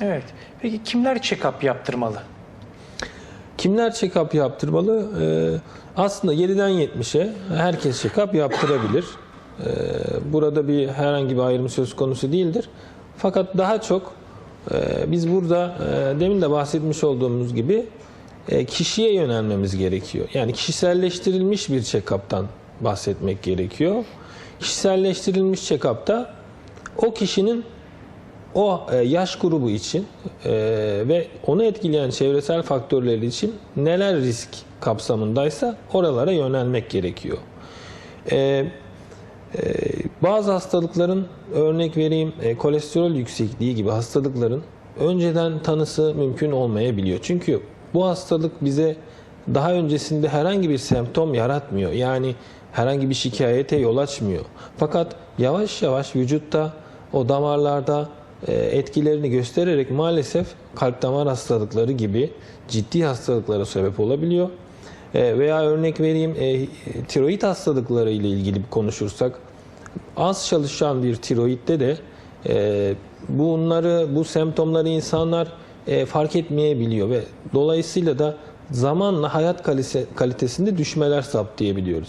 Evet. Peki kimler check-up yaptırmalı? Kimler check-up yaptırmalı? Ee, aslında 7'den 70'e herkes check-up yaptırabilir. Ee, burada bir herhangi bir ayrım söz konusu değildir. Fakat daha çok e, biz burada e, demin de bahsetmiş olduğumuz gibi e, kişiye yönelmemiz gerekiyor. Yani kişiselleştirilmiş bir check-up'tan bahsetmek gerekiyor. Kişiselleştirilmiş check-up'ta o kişinin o e, yaş grubu için e, ve onu etkileyen çevresel faktörler için neler risk kapsamındaysa oralara yönelmek gerekiyor. E, bazı hastalıkların örnek vereyim kolesterol yüksekliği gibi hastalıkların önceden tanısı mümkün olmayabiliyor. Çünkü bu hastalık bize daha öncesinde herhangi bir semptom yaratmıyor. Yani herhangi bir şikayete yol açmıyor. Fakat yavaş yavaş vücutta o damarlarda etkilerini göstererek maalesef kalp damar hastalıkları gibi ciddi hastalıklara sebep olabiliyor. E, Veya örnek vereyim e, tiroid hastalıkları ile ilgili konuşursak az çalışan bir tiroidde de e, bunları bu semptomları insanlar e, fark etmeyebiliyor ve dolayısıyla da zamanla hayat kalite- kalitesinde düşmeler saptayabiliyoruz.